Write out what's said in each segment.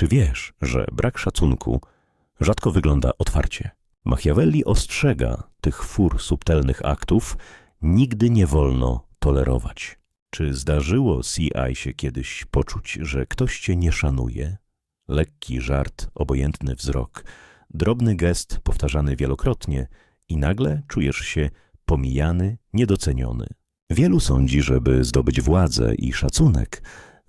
Czy wiesz, że brak szacunku rzadko wygląda otwarcie? Machiavelli ostrzega tych fur subtelnych aktów nigdy nie wolno tolerować. Czy zdarzyło CI się kiedyś poczuć, że ktoś cię nie szanuje? Lekki żart, obojętny wzrok, drobny gest powtarzany wielokrotnie i nagle czujesz się pomijany, niedoceniony. Wielu sądzi, żeby zdobyć władzę i szacunek,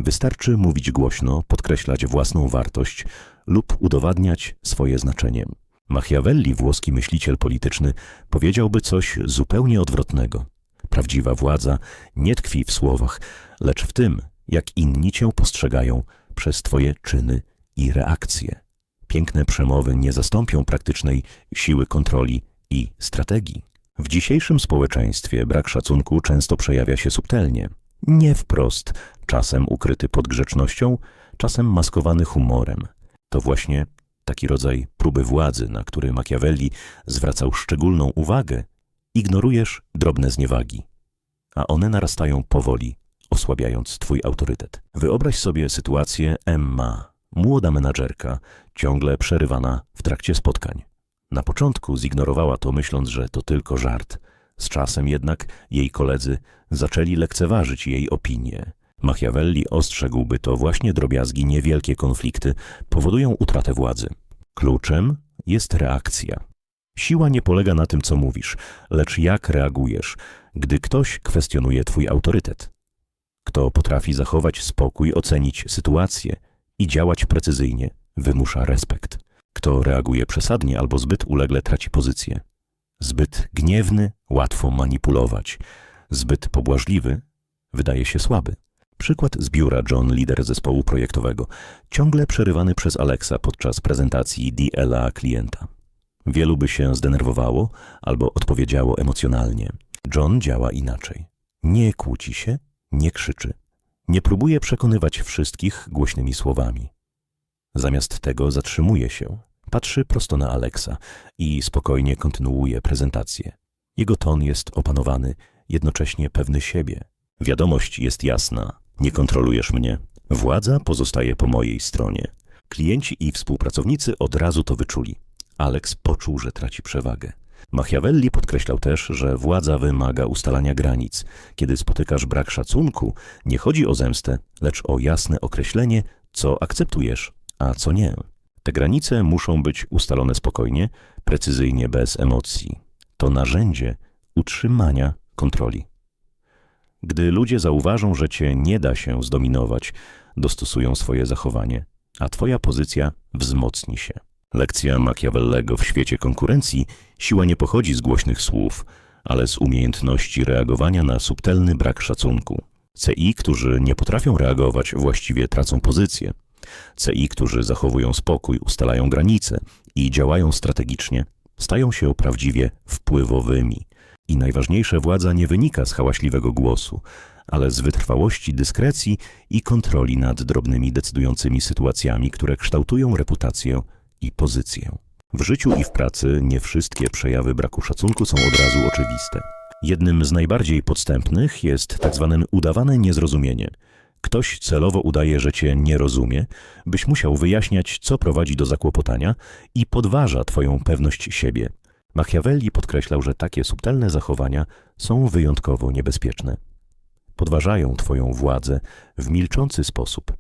wystarczy mówić głośno, podkreślać własną wartość lub udowadniać swoje znaczenie. Machiavelli, włoski myśliciel polityczny, powiedziałby coś zupełnie odwrotnego. Prawdziwa władza nie tkwi w słowach, lecz w tym, jak inni cię postrzegają przez twoje czyny i reakcje. Piękne przemowy nie zastąpią praktycznej siły kontroli i strategii. W dzisiejszym społeczeństwie brak szacunku często przejawia się subtelnie. Nie wprost, czasem ukryty pod grzecznością, czasem maskowany humorem. To właśnie taki rodzaj próby władzy, na który Machiavelli zwracał szczególną uwagę, ignorujesz drobne zniewagi, a one narastają powoli, osłabiając twój autorytet. Wyobraź sobie sytuację Emma, młoda menadżerka, ciągle przerywana w trakcie spotkań. Na początku zignorowała to, myśląc, że to tylko żart. Z czasem jednak jej koledzy zaczęli lekceważyć jej opinię. Machiavelli ostrzegłby to właśnie drobiazgi, niewielkie konflikty powodują utratę władzy. Kluczem jest reakcja. Siła nie polega na tym, co mówisz, lecz jak reagujesz, gdy ktoś kwestionuje twój autorytet. Kto potrafi zachować spokój, ocenić sytuację i działać precyzyjnie, wymusza respekt. Kto reaguje przesadnie albo zbyt ulegle traci pozycję. Zbyt gniewny łatwo manipulować. Zbyt pobłażliwy wydaje się słaby. Przykład z biura John, lider zespołu projektowego, ciągle przerywany przez Alexa podczas prezentacji DLA klienta. Wielu by się zdenerwowało albo odpowiedziało emocjonalnie. John działa inaczej. Nie kłóci się, nie krzyczy. Nie próbuje przekonywać wszystkich głośnymi słowami. Zamiast tego zatrzymuje się, patrzy prosto na Alexa i spokojnie kontynuuje prezentację. Jego ton jest opanowany, jednocześnie pewny siebie. Wiadomość jest jasna. Nie kontrolujesz mnie. Władza pozostaje po mojej stronie. Klienci i współpracownicy od razu to wyczuli. Alex poczuł, że traci przewagę. Machiavelli podkreślał też, że władza wymaga ustalania granic. Kiedy spotykasz brak szacunku, nie chodzi o zemstę, lecz o jasne określenie, co akceptujesz, a co nie. Te granice muszą być ustalone spokojnie, precyzyjnie, bez emocji. To narzędzie utrzymania kontroli. Gdy ludzie zauważą, że cię nie da się zdominować, dostosują swoje zachowanie, a twoja pozycja wzmocni się. Lekcja Machiavellego w świecie konkurencji siła nie pochodzi z głośnych słów, ale z umiejętności reagowania na subtelny brak szacunku. CI, którzy nie potrafią reagować, właściwie tracą pozycję. CI, którzy zachowują spokój, ustalają granice i działają strategicznie, stają się prawdziwie wpływowymi. I najważniejsze, władza nie wynika z hałaśliwego głosu, ale z wytrwałości, dyskrecji i kontroli nad drobnymi, decydującymi sytuacjami, które kształtują reputację i pozycję. W życiu i w pracy nie wszystkie przejawy braku szacunku są od razu oczywiste. Jednym z najbardziej podstępnych jest tak zwane udawane niezrozumienie. Ktoś celowo udaje, że cię nie rozumie, byś musiał wyjaśniać, co prowadzi do zakłopotania i podważa twoją pewność siebie. Machiavelli podkreślał, że takie subtelne zachowania są wyjątkowo niebezpieczne. Podważają twoją władzę w milczący sposób,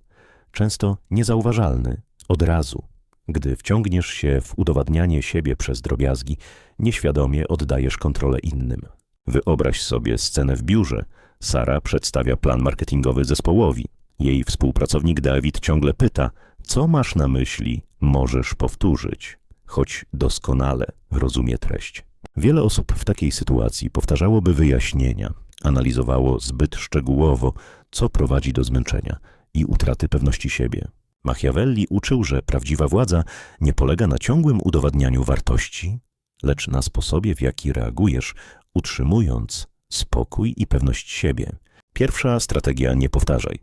często niezauważalny, od razu. Gdy wciągniesz się w udowadnianie siebie przez drobiazgi, nieświadomie oddajesz kontrolę innym. Wyobraź sobie scenę w biurze. Sara przedstawia plan marketingowy zespołowi. Jej współpracownik Dawid ciągle pyta, co masz na myśli, możesz powtórzyć, choć doskonale rozumie treść. Wiele osób w takiej sytuacji powtarzałoby wyjaśnienia, analizowało zbyt szczegółowo, co prowadzi do zmęczenia i utraty pewności siebie. Machiavelli uczył, że prawdziwa władza nie polega na ciągłym udowadnianiu wartości, lecz na sposobie, w jaki reagujesz, utrzymując spokój i pewność siebie. Pierwsza strategia nie powtarzaj.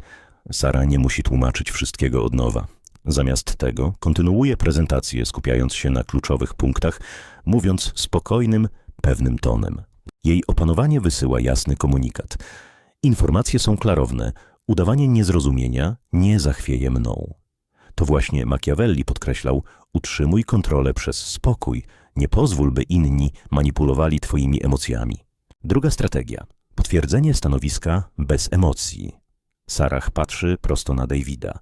Sara nie musi tłumaczyć wszystkiego od nowa. Zamiast tego kontynuuje prezentację, skupiając się na kluczowych punktach, mówiąc spokojnym, pewnym tonem. Jej opanowanie wysyła jasny komunikat. Informacje są klarowne, udawanie niezrozumienia nie zachwieje mną. To właśnie Machiavelli podkreślał: utrzymuj kontrolę przez spokój, nie pozwól, by inni manipulowali twoimi emocjami. Druga strategia potwierdzenie stanowiska bez emocji. Sarah patrzy prosto na Davida.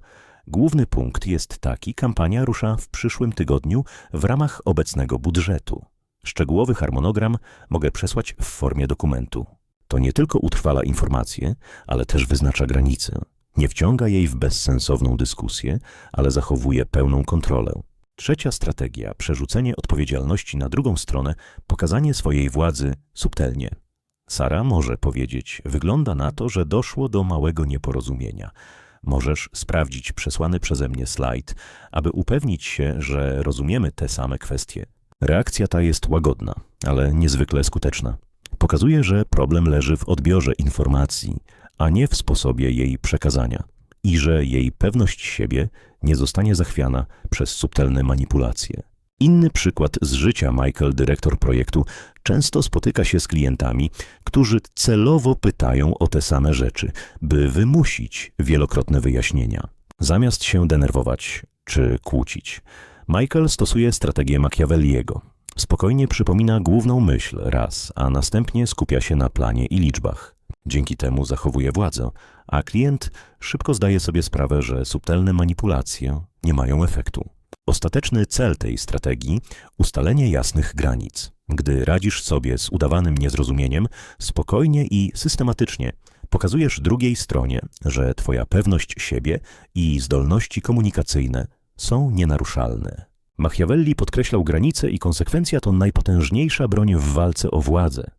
Główny punkt jest taki: kampania rusza w przyszłym tygodniu w ramach obecnego budżetu. Szczegółowy harmonogram mogę przesłać w formie dokumentu. To nie tylko utrwala informacje, ale też wyznacza granice. Nie wciąga jej w bezsensowną dyskusję, ale zachowuje pełną kontrolę. Trzecia strategia przerzucenie odpowiedzialności na drugą stronę, pokazanie swojej władzy subtelnie. Sara może powiedzieć: Wygląda na to, że doszło do małego nieporozumienia. Możesz sprawdzić przesłany przeze mnie slajd, aby upewnić się, że rozumiemy te same kwestie. Reakcja ta jest łagodna, ale niezwykle skuteczna. Pokazuje, że problem leży w odbiorze informacji, a nie w sposobie jej przekazania i że jej pewność siebie nie zostanie zachwiana przez subtelne manipulacje. Inny przykład z życia Michael, dyrektor projektu, często spotyka się z klientami, którzy celowo pytają o te same rzeczy, by wymusić wielokrotne wyjaśnienia. Zamiast się denerwować czy kłócić, Michael stosuje strategię Machiavelliego. Spokojnie przypomina główną myśl raz, a następnie skupia się na planie i liczbach. Dzięki temu zachowuje władzę, a klient szybko zdaje sobie sprawę, że subtelne manipulacje nie mają efektu. Ostateczny cel tej strategii ustalenie jasnych granic. Gdy radzisz sobie z udawanym niezrozumieniem, spokojnie i systematycznie pokazujesz drugiej stronie, że Twoja pewność siebie i zdolności komunikacyjne są nienaruszalne. Machiavelli podkreślał granice i konsekwencja to najpotężniejsza broń w walce o władzę.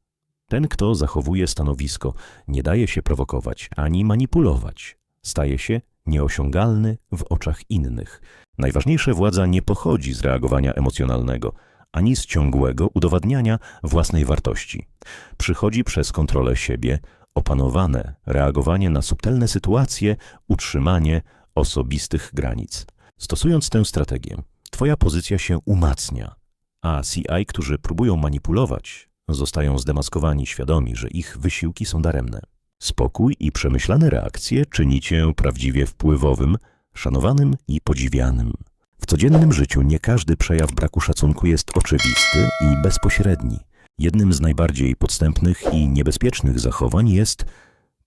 Ten, kto zachowuje stanowisko, nie daje się prowokować ani manipulować, staje się nieosiągalny w oczach innych. Najważniejsze władza nie pochodzi z reagowania emocjonalnego, ani z ciągłego udowadniania własnej wartości. Przychodzi przez kontrolę siebie, opanowane reagowanie na subtelne sytuacje, utrzymanie osobistych granic. Stosując tę strategię, Twoja pozycja się umacnia, a CI, którzy próbują manipulować, zostają zdemaskowani, świadomi, że ich wysiłki są daremne. Spokój i przemyślane reakcje czyni cię prawdziwie wpływowym, szanowanym i podziwianym. W codziennym życiu nie każdy przejaw braku szacunku jest oczywisty i bezpośredni. Jednym z najbardziej podstępnych i niebezpiecznych zachowań jest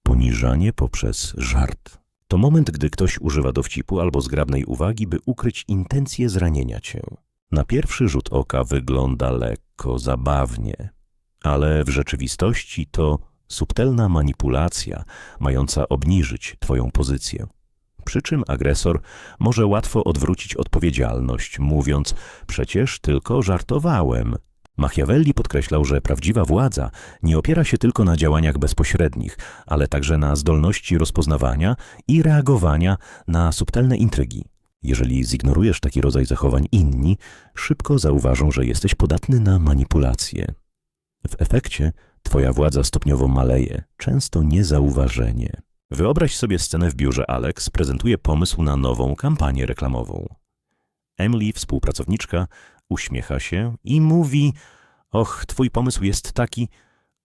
poniżanie poprzez żart. To moment, gdy ktoś używa dowcipu albo zgrabnej uwagi, by ukryć intencję zranienia cię. Na pierwszy rzut oka wygląda lekko, zabawnie, ale w rzeczywistości to subtelna manipulacja mająca obniżyć twoją pozycję. Przy czym agresor może łatwo odwrócić odpowiedzialność, mówiąc: Przecież tylko żartowałem. Machiavelli podkreślał, że prawdziwa władza nie opiera się tylko na działaniach bezpośrednich, ale także na zdolności rozpoznawania i reagowania na subtelne intrygi. Jeżeli zignorujesz taki rodzaj zachowań inni, szybko zauważą, że jesteś podatny na manipulacje. W efekcie twoja władza stopniowo maleje, często niezauważenie. Wyobraź sobie scenę w biurze Alex prezentuje pomysł na nową kampanię reklamową. Emily, współpracowniczka, uśmiecha się i mówi: Och, twój pomysł jest taki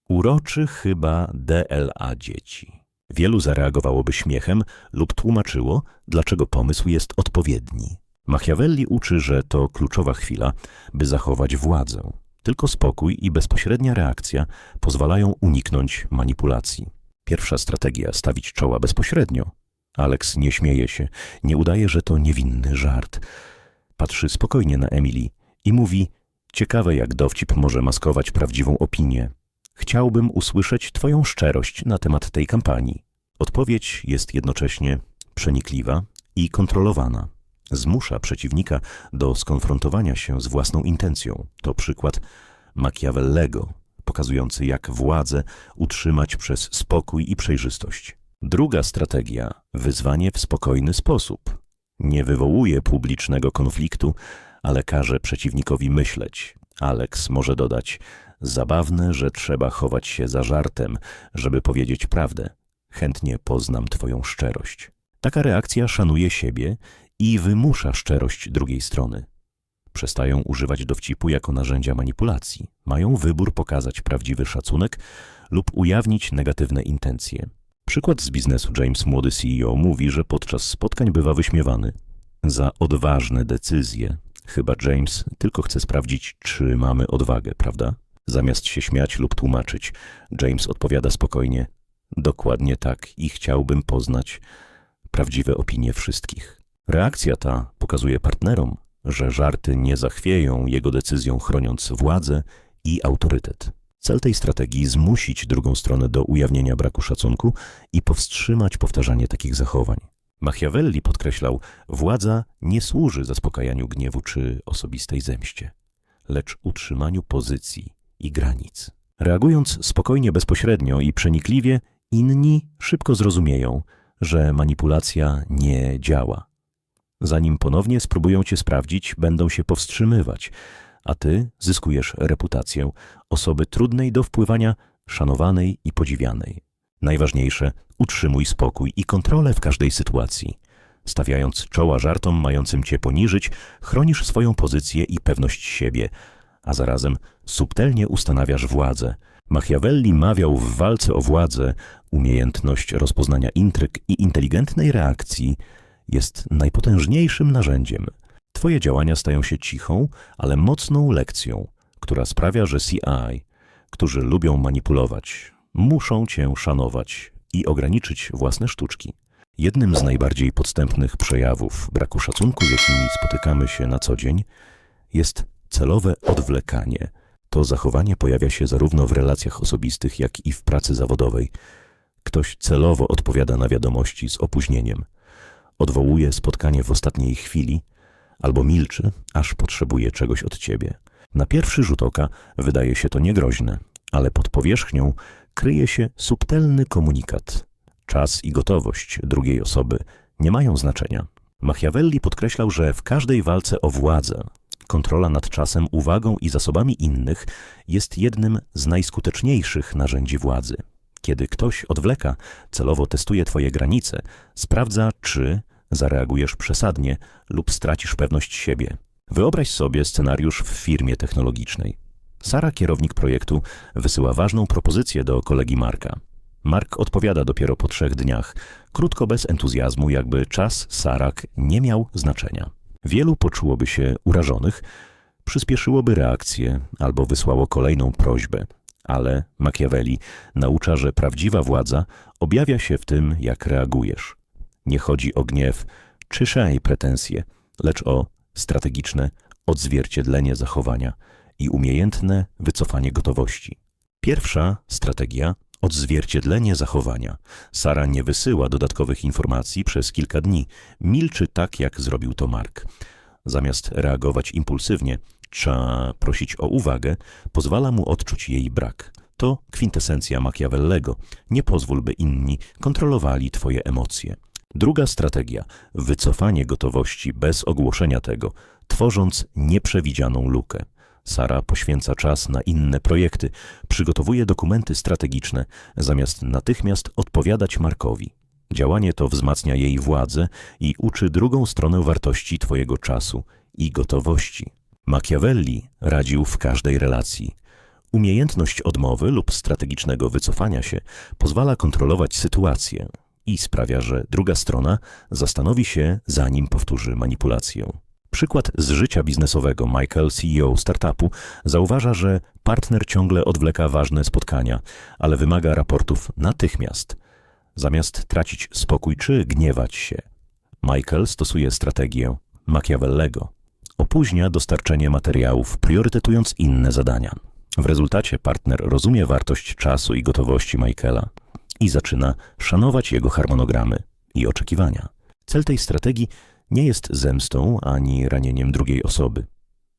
uroczy chyba DLA dzieci. Wielu zareagowałoby śmiechem lub tłumaczyło, dlaczego pomysł jest odpowiedni. Machiavelli uczy, że to kluczowa chwila, by zachować władzę. Tylko spokój i bezpośrednia reakcja pozwalają uniknąć manipulacji. Pierwsza strategia stawić czoła bezpośrednio. Alex nie śmieje się, nie udaje, że to niewinny żart. Patrzy spokojnie na Emily i mówi: Ciekawe, jak dowcip może maskować prawdziwą opinię. Chciałbym usłyszeć Twoją szczerość na temat tej kampanii. Odpowiedź jest jednocześnie przenikliwa i kontrolowana. Zmusza przeciwnika do skonfrontowania się z własną intencją. To przykład Machiavellego, pokazujący jak władzę utrzymać przez spokój i przejrzystość. Druga strategia wyzwanie w spokojny sposób. Nie wywołuje publicznego konfliktu, ale każe przeciwnikowi myśleć. Alex może dodać: Zabawne, że trzeba chować się za żartem, żeby powiedzieć prawdę. Chętnie poznam Twoją szczerość. Taka reakcja szanuje siebie i wymusza szczerość drugiej strony. Przestają używać dowcipu jako narzędzia manipulacji. Mają wybór pokazać prawdziwy szacunek lub ujawnić negatywne intencje. Przykład z biznesu James, młody CEO, mówi, że podczas spotkań bywa wyśmiewany. za odważne decyzje. Chyba James tylko chce sprawdzić, czy mamy odwagę, prawda? Zamiast się śmiać lub tłumaczyć, James odpowiada spokojnie: Dokładnie tak i chciałbym poznać prawdziwe opinie wszystkich. Reakcja ta pokazuje partnerom, że żarty nie zachwieją jego decyzją, chroniąc władzę i autorytet. Cel tej strategii zmusić drugą stronę do ujawnienia braku szacunku i powstrzymać powtarzanie takich zachowań. Machiavelli podkreślał, władza nie służy zaspokajaniu gniewu czy osobistej zemście, lecz utrzymaniu pozycji i granic. Reagując spokojnie, bezpośrednio i przenikliwie, inni szybko zrozumieją, że manipulacja nie działa. Zanim ponownie spróbują cię sprawdzić, będą się powstrzymywać, a ty zyskujesz reputację osoby trudnej do wpływania, szanowanej i podziwianej. Najważniejsze, utrzymuj spokój i kontrolę w każdej sytuacji. Stawiając czoła żartom mającym cię poniżyć, chronisz swoją pozycję i pewność siebie, a zarazem subtelnie ustanawiasz władzę. Machiavelli mawiał w walce o władzę, umiejętność rozpoznania intryg i inteligentnej reakcji jest najpotężniejszym narzędziem. Twoje działania stają się cichą, ale mocną lekcją, która sprawia, że CI, którzy lubią manipulować, muszą cię szanować i ograniczyć własne sztuczki. Jednym z najbardziej podstępnych przejawów braku szacunku, z jakimi spotykamy się na co dzień, jest celowe odwlekanie. To zachowanie pojawia się zarówno w relacjach osobistych, jak i w pracy zawodowej. Ktoś celowo odpowiada na wiadomości z opóźnieniem, odwołuje spotkanie w ostatniej chwili albo milczy, aż potrzebuje czegoś od ciebie. Na pierwszy rzut oka wydaje się to niegroźne, ale pod powierzchnią kryje się subtelny komunikat. Czas i gotowość drugiej osoby nie mają znaczenia. Machiavelli podkreślał, że w każdej walce o władzę kontrola nad czasem, uwagą i zasobami innych jest jednym z najskuteczniejszych narzędzi władzy. Kiedy ktoś odwleka, celowo testuje twoje granice, sprawdza, czy zareagujesz przesadnie lub stracisz pewność siebie. Wyobraź sobie scenariusz w firmie technologicznej. Sara, kierownik projektu, wysyła ważną propozycję do kolegi Marka. Mark odpowiada dopiero po trzech dniach, krótko bez entuzjazmu, jakby czas Sarak nie miał znaczenia. Wielu poczułoby się urażonych, przyspieszyłoby reakcję albo wysłało kolejną prośbę, ale Machiavelli naucza, że prawdziwa władza objawia się w tym, jak reagujesz. Nie chodzi o gniew czy szaj pretensje, lecz o strategiczne odzwierciedlenie zachowania i umiejętne wycofanie gotowości. Pierwsza strategia odzwierciedlenie zachowania. Sara nie wysyła dodatkowych informacji przez kilka dni, milczy tak, jak zrobił to Mark. Zamiast reagować impulsywnie, trzeba prosić o uwagę, pozwala mu odczuć jej brak. To kwintesencja Machiavellego. Nie pozwól, by inni kontrolowali twoje emocje. Druga strategia wycofanie gotowości bez ogłoszenia tego, tworząc nieprzewidzianą lukę. Sara poświęca czas na inne projekty, przygotowuje dokumenty strategiczne, zamiast natychmiast odpowiadać Markowi. Działanie to wzmacnia jej władzę i uczy drugą stronę wartości Twojego czasu i gotowości. Machiavelli radził w każdej relacji. Umiejętność odmowy lub strategicznego wycofania się pozwala kontrolować sytuację i sprawia, że druga strona zastanowi się, zanim powtórzy manipulację. Przykład z życia biznesowego. Michael, CEO startupu, zauważa, że partner ciągle odwleka ważne spotkania, ale wymaga raportów natychmiast. Zamiast tracić spokój czy gniewać się, Michael stosuje strategię Machiavellego. Opóźnia dostarczenie materiałów, priorytetując inne zadania. W rezultacie partner rozumie wartość czasu i gotowości Michaela i zaczyna szanować jego harmonogramy i oczekiwania. Cel tej strategii nie jest zemstą ani ranieniem drugiej osoby.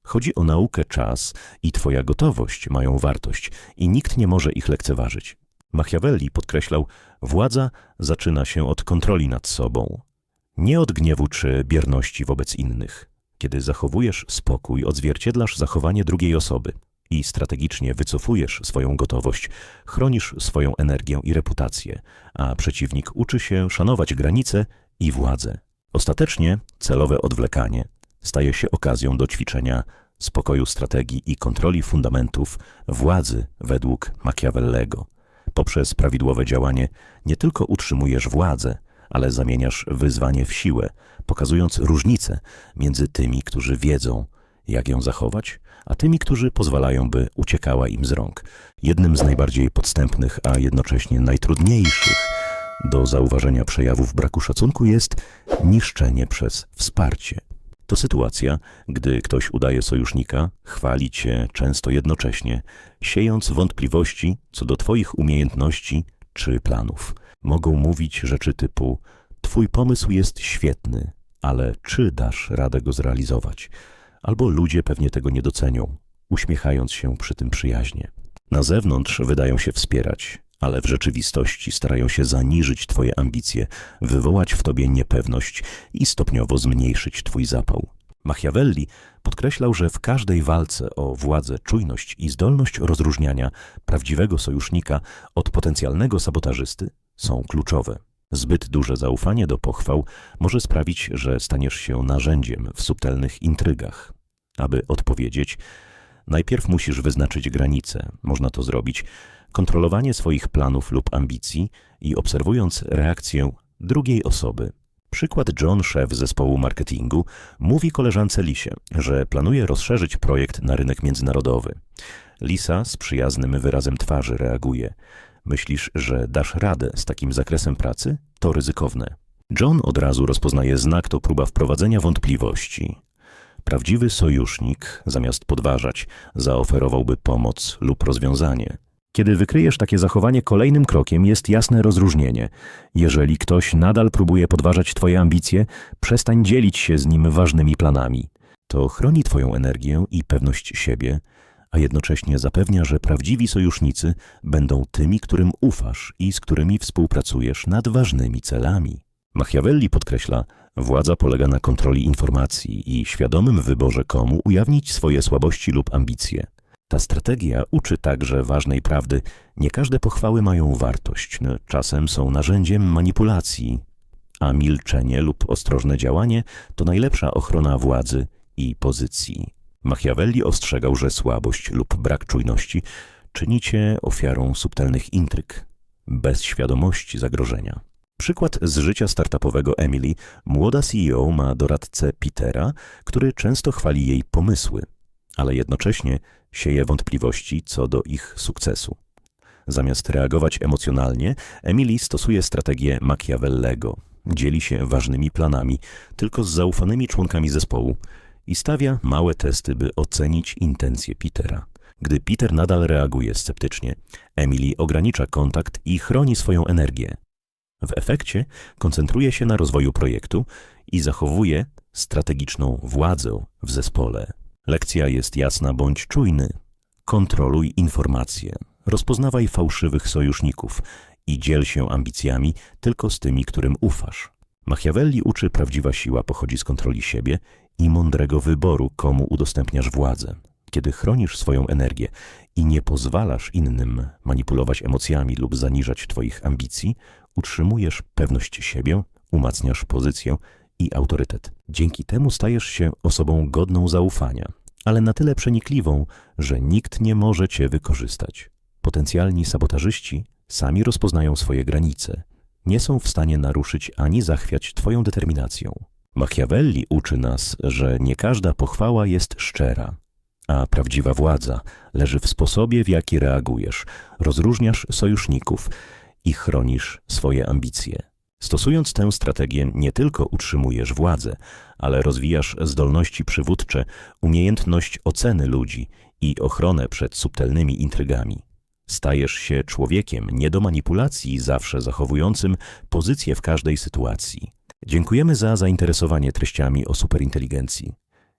Chodzi o naukę, czas i Twoja gotowość mają wartość i nikt nie może ich lekceważyć. Machiavelli podkreślał, władza zaczyna się od kontroli nad sobą, nie od gniewu czy bierności wobec innych. Kiedy zachowujesz spokój, odzwierciedlasz zachowanie drugiej osoby i strategicznie wycofujesz swoją gotowość, chronisz swoją energię i reputację, a przeciwnik uczy się szanować granice i władzę. Ostatecznie celowe odwlekanie staje się okazją do ćwiczenia spokoju strategii i kontroli fundamentów władzy według Machiavellego. Poprzez prawidłowe działanie nie tylko utrzymujesz władzę, ale zamieniasz wyzwanie w siłę, pokazując różnicę między tymi, którzy wiedzą, jak ją zachować, a tymi, którzy pozwalają, by uciekała im z rąk. Jednym z najbardziej podstępnych, a jednocześnie najtrudniejszych do zauważenia przejawów braku szacunku jest niszczenie przez wsparcie. To sytuacja, gdy ktoś udaje sojusznika, chwali cię często jednocześnie, siejąc wątpliwości co do twoich umiejętności czy planów. Mogą mówić rzeczy typu: Twój pomysł jest świetny, ale czy dasz radę go zrealizować? Albo ludzie pewnie tego nie docenią, uśmiechając się przy tym przyjaźnie. Na zewnątrz wydają się wspierać, ale w rzeczywistości starają się zaniżyć Twoje ambicje, wywołać w Tobie niepewność i stopniowo zmniejszyć Twój zapał. Machiavelli podkreślał, że w każdej walce o władzę, czujność i zdolność rozróżniania prawdziwego sojusznika od potencjalnego sabotażysty są kluczowe. Zbyt duże zaufanie do pochwał może sprawić, że staniesz się narzędziem w subtelnych intrygach. Aby odpowiedzieć, najpierw musisz wyznaczyć granice. Można to zrobić kontrolowanie swoich planów lub ambicji i obserwując reakcję drugiej osoby. Przykład John, szef zespołu marketingu, mówi koleżance Lisie, że planuje rozszerzyć projekt na rynek międzynarodowy. Lisa z przyjaznym wyrazem twarzy reaguje. Myślisz, że dasz radę z takim zakresem pracy? To ryzykowne. John od razu rozpoznaje znak, to próba wprowadzenia wątpliwości. Prawdziwy sojusznik, zamiast podważać, zaoferowałby pomoc lub rozwiązanie. Kiedy wykryjesz takie zachowanie, kolejnym krokiem jest jasne rozróżnienie. Jeżeli ktoś nadal próbuje podważać Twoje ambicje, przestań dzielić się z nim ważnymi planami. To chroni Twoją energię i pewność siebie, a jednocześnie zapewnia, że prawdziwi sojusznicy będą tymi, którym ufasz i z którymi współpracujesz nad ważnymi celami. Machiavelli podkreśla, władza polega na kontroli informacji i świadomym wyborze komu ujawnić swoje słabości lub ambicje. Ta strategia uczy także ważnej prawdy. Nie każde pochwały mają wartość, czasem są narzędziem manipulacji, a milczenie lub ostrożne działanie to najlepsza ochrona władzy i pozycji. Machiavelli ostrzegał, że słabość lub brak czujności czyni cię ofiarą subtelnych intryg, bez świadomości zagrożenia. Przykład z życia startupowego Emily. Młoda CEO ma doradcę Petera, który często chwali jej pomysły, ale jednocześnie sieje wątpliwości co do ich sukcesu. Zamiast reagować emocjonalnie, Emily stosuje strategię Machiavellego. Dzieli się ważnymi planami tylko z zaufanymi członkami zespołu i stawia małe testy, by ocenić intencje Petera. Gdy Peter nadal reaguje sceptycznie, Emily ogranicza kontakt i chroni swoją energię. W efekcie koncentruje się na rozwoju projektu i zachowuje strategiczną władzę w zespole. Lekcja jest jasna bądź czujny. Kontroluj informacje, rozpoznawaj fałszywych sojuszników i dziel się ambicjami tylko z tymi, którym ufasz. Machiavelli uczy, prawdziwa siła pochodzi z kontroli siebie i mądrego wyboru, komu udostępniasz władzę. Kiedy chronisz swoją energię i nie pozwalasz innym manipulować emocjami lub zaniżać Twoich ambicji, utrzymujesz pewność siebie, umacniasz pozycję i autorytet. Dzięki temu stajesz się osobą godną zaufania, ale na tyle przenikliwą, że nikt nie może cię wykorzystać. Potencjalni sabotażyści sami rozpoznają swoje granice. Nie są w stanie naruszyć ani zachwiać twoją determinacją. Machiavelli uczy nas, że nie każda pochwała jest szczera, a prawdziwa władza leży w sposobie, w jaki reagujesz, rozróżniasz sojuszników i chronisz swoje ambicje. Stosując tę strategię, nie tylko utrzymujesz władzę, ale rozwijasz zdolności przywódcze, umiejętność oceny ludzi i ochronę przed subtelnymi intrygami. Stajesz się człowiekiem nie do manipulacji, zawsze zachowującym pozycję w każdej sytuacji. Dziękujemy za zainteresowanie treściami o superinteligencji.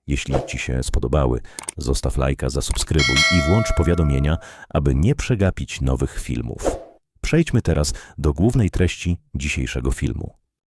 Jeśli Ci się spodobały, zostaw lajka, zasubskrybuj i włącz powiadomienia, aby nie przegapić nowych filmów. Przejdźmy teraz do głównej treści dzisiejszego filmu.